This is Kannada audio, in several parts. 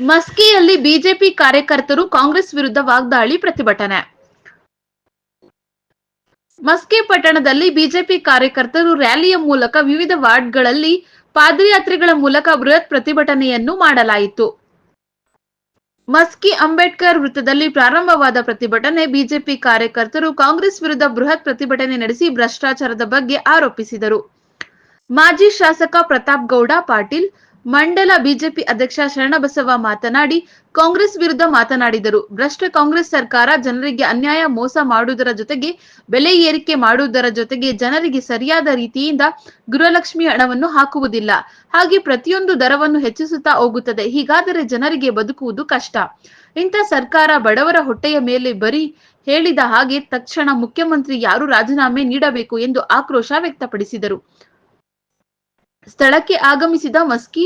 ಮಸ್ಕಿಯಲ್ಲಿ ಬಿಜೆಪಿ ಕಾರ್ಯಕರ್ತರು ಕಾಂಗ್ರೆಸ್ ವಿರುದ್ಧ ವಾಗ್ದಾಳಿ ಪ್ರತಿಭಟನೆ. ಮಸ್ಕಿ ಪಟ್ಟಣದಲ್ಲಿ ಬಿಜೆಪಿ ಕಾರ್ಯಕರ್ತರು ರ್ಯಾಲಿಯ ಮೂಲಕ ವಿವಿಧ ವಾರ್ಡ್ಗಳಲ್ಲಿ ಪಾದಯಾತ್ರೆಗಳ ಮೂಲಕ ಬೃಹತ್ ಪ್ರತಿಭಟನೆಯನ್ನು ಮಾಡಲಾಯಿತು. ಮಸ್ಕಿ ಅಂಬೇಡ್ಕರ್ ವೃತ್ತದಲ್ಲಿ ಪ್ರಾರಂಭವಾದ ಪ್ರತಿಭಟನೆ ಬಿಜೆಪಿ ಕಾರ್ಯಕರ್ತರು ಕಾಂಗ್ರೆಸ್ ವಿರುದ್ಧ ಬೃಹತ್ ಪ್ರತಿಭಟನೆ ನಡೆಸಿ ಭ್ರಷ್ಟಾಚಾರದ ಬಗ್ಗೆ ಆರೋಪಿಸಿದರು. ಮಾಜಿ ಶಾಸಕ ಪ್ರತಾಪ್ ಗೌಡ, ಪಾಟೀಲ್, ಮಂಡಲ ಬಿಜೆಪಿ ಅಧ್ಯಕ್ಷ ಶರಣಬಸವ ಮಾತನಾಡಿ, ಕಾಂಗ್ರೆಸ್ ವಿರುದ್ಧ ಮಾತನಾಡಿದರು. ಭ್ರಷ್ಟ ಕಾಂಗ್ರೆಸ್ ಸರ್ಕಾರ ಜನರಿಗೆ ಅನ್ಯಾಯ, ಮೋಸ ಮಾಡುವುದರ ಜೊತೆಗೆ ಬೆಲೆ ಏರಿಕೆ ಮಾಡುವುದರ ಜೊತೆಗೆ ಜನರಿಗೆ ಸರಿಯಾದ ರೀತಿಯಿಂದ ಗೃಹಲಕ್ಷ್ಮಿ ಹಣವನ್ನು ಹಾಕುವುದಿಲ್ಲ. ಹಾಗೆ ಪ್ರತಿಯೊಂದು ದರವನ್ನು ಹೆಚ್ಚಿಸುತ್ತಾ ಹೋಗುತ್ತದೆ. ಹೀಗಾದರೆ ಜನರಿಗೆ ಬದುಕುವುದು ಕಷ್ಟ. ಇಂಥ ಸರ್ಕಾರ ಬಡವರ ಹೊಟ್ಟೆಯ ಮೇಲೆ ಬರೀ ಹೇಳಿದ ಹಾಗೆ ತಕ್ಷಣ ಮುಖ್ಯಮಂತ್ರಿ ಯಾರು ರಾಜೀನಾಮೆ ನೀಡಬೇಕು ಎಂದು ಆಕ್ರೋಶ ವ್ಯಕ್ತಪಡಿಸಿದರು. ಸ್ಥಳಕ್ಕೆ ಆಗಮಿಸಿದ ಮಸ್ಕಿ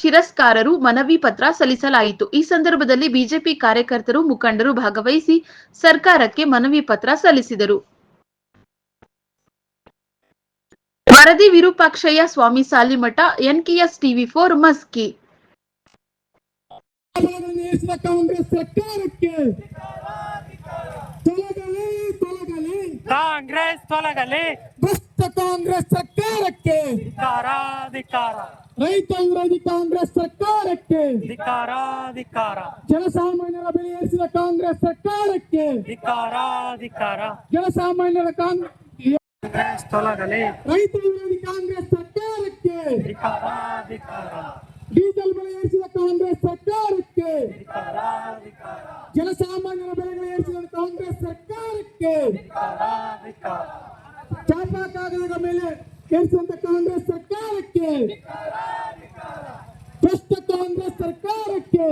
ಶಿರಸ್ಕಾರರು ಮನವಿ ಪತ್ರ ಸಲ್ಲಿಸಲಾಯಿತು. ಈ ಸಂದರ್ಭದಲ್ಲಿ ಬಿಜೆಪಿ ಕಾರ್ಯಕರ್ತರು ಮುಖಂಡರು ಭಾಗವಹಿಸಿ ಸರ್ಕಾರಕ್ಕೆ ಮನವಿ ಪತ್ರ ಸಲ್ಲಿಸಿದರು. ವರದಿ Virupakshayya Swami Salimath NKS TV four Maski. Congress ಸರ್ಕಾರಕ್ಕೆ. ತೊಲಗಲಿ ತೊಲಗಲಿ. ಕಾಂಗ್ರೆಸ್ ತೊಲಗಲಿ. ಭ್ರಷ್ಟ ಕಾಂಗ್ರೆಸ್ ಸರ್ಕಾರಕ್ಕೆ. ಧಿಕಾರಾಧಿಕಾರ. ಧಿಕಾರ ರೈತ ವಿರೋಧಿ ಕಾಂಗ್ರೆಸ್ ಸರ್ಕಾರಕ್ಕೆ. ಧಿಕಾರಾಧಿಕಾರ. ಧಿಕಾರ ಜನಸಾಮಾನ್ಯರ ಬೆಲೆ ಏರಿಸಿದ ಕಾಂಗ್ರೆಸ್ ಸರ್ಕಾರಕ್ಕೆ. ಧಿಕಾರಾಧಿಕಾರ. ಧಿಕಾರ ಜನಸಾಮಾನ್ಯರ ಕಾಂಗ್ ಕಾಂಗ್ರೆಸ್ ತೊಲಗಲಿ. ರೈತ ವಿರೋಧಿ ಕಾಂಗ್ರೆಸ್ ಸರ್ಕಾರಕ್ಕೆ. ಧಿಕಾರಾಧಿಕಾರ. ಧಿಕಾರ ಡೀಸೆಲ್ ಬೆಲೆ ಏರಿಸಿದ ಕಾಂಗ್ರೆಸ್ ಸರ್ಕಾರಕ್ಕೆ. ಜನಸಾಮಾನ್ಯರ ಬೆಲೆಗಳು ಏರಿಸಿದ ಕಾಂಗ್ರೆಸ್ ಸರ್ಕಾರಕ್ಕೆ. ಧಿಕಾರ ಚಾಪಾ ಕಾಗದದ ಮೇಲೆ ಏರಿಸಿದಂತ ಕಾಂಗ್ರೆಸ್ ಸರ್ಕಾರಕ್ಕೆ ಭ್ರಷ್ಟ ಕಾಂಗ್ರೆಸ್ ಸರ್ಕಾರಕ್ಕೆ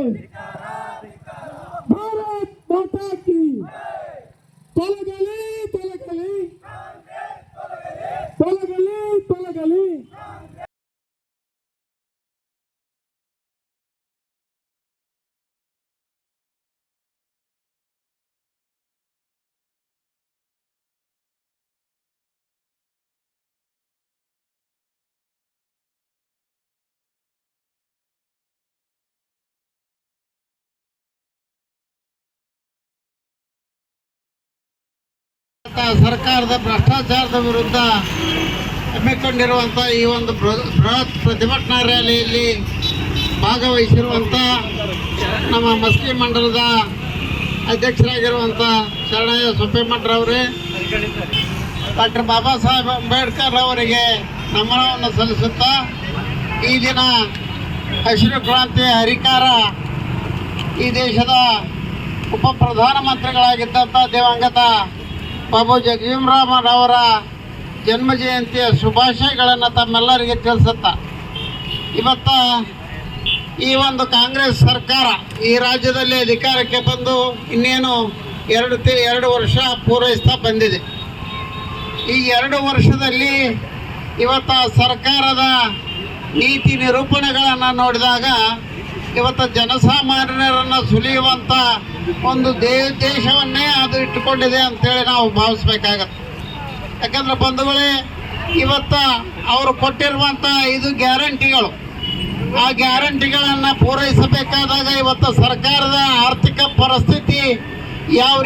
ಸರ್ಕಾರದ ಭ್ರಷ್ಟಾಚಾರದ ವಿರುದ್ಧ ಹಮ್ಮಿಕೊಂಡಿರುವಂಥ ಈ ಒಂದು ಬೃಹತ್ ಪ್ರತಿಭಟನಾ ರ್ಯಾಲಿಯಲ್ಲಿ ಭಾಗವಹಿಸಿರುವಂಥ ನಮ್ಮ ಮಸ್ಕಿ ಮಂಡಲದ ಅಧ್ಯಕ್ಷರಾಗಿರುವಂಥ ಶರಣಯ್ಯ ಅವರೇ ಡಾಕ್ಟರ್ ಬಾಬಾ ಸಾಹೇಬ್ ಅಂಬೇಡ್ಕರ್ ಅವರಿಗೆ ನಮನವನ್ನು ಸಲ್ಲಿಸುತ್ತಾ ಈ ದಿನ ಹಸಿರು ಕ್ರಾಂತಿ ಹರಿಕಾರ ಈ ದೇಶದ ಉಪ ಪ್ರಧಾನಮಂತ್ರಿಗಳಾಗಿದ್ದಂಥ ದಿವಂಗತ ಬಾಬು ಅವರ ಜನ್ಮ ಜಯಂತಿಯ ಶುಭಾಶಯಗಳನ್ನು ತಮ್ಮೆಲ್ಲರಿಗೆ ತಿಳಿಸುತ್ತ. ಇವತ್ತ ಈ ಒಂದು ಕಾಂಗ್ರೆಸ್ ಸರ್ಕಾರ ಈ ರಾಜ್ಯದಲ್ಲಿ ಅಧಿಕಾರಕ್ಕೆ ಬಂದು ಇನ್ನೇನು ಎರಡು ತಿ ಎರಡು ವರ್ಷ ಪೂರೈಸ್ತಾ ಬಂದಿದೆ. ಈ ಎರಡು ವರ್ಷದಲ್ಲಿ ಇವತ್ತ ಸರ್ಕಾರದ ನೀತಿ ನಿರೂಪಣೆಗಳನ್ನು ನೋಡಿದಾಗ ಇವತ್ತು ಜನಸಾಮಾನ್ಯರನ್ನು ಸುಲಿಯುವಂಥ ಒಂದು ದೇ, ದೇಶವನ್ನೇ ಅದು ಇಟ್ಟುಕೊಂಡಿದೆ ಅಂತೇಳಿ ನಾವು ಭಾವಿಸ್ಬೇಕಾಗತ್ತೆ. ಯಾಕಂದ್ರೆ ಬಂಧುಗಳೇ, ಇವತ್ತ ಅವರು ಕೊಟ್ಟಿರುವಂಥ ಇದು ಗ್ಯಾರಂಟಿಗಳು, ಆ ಗ್ಯಾರಂಟಿಗಳನ್ನು ಪೂರೈಸಬೇಕಾದಾಗ ಇವತ್ತು ಸರ್ಕಾರದ ಆರ್ಥಿಕ ಪರಿಸ್ಥಿತಿ ಯಾವ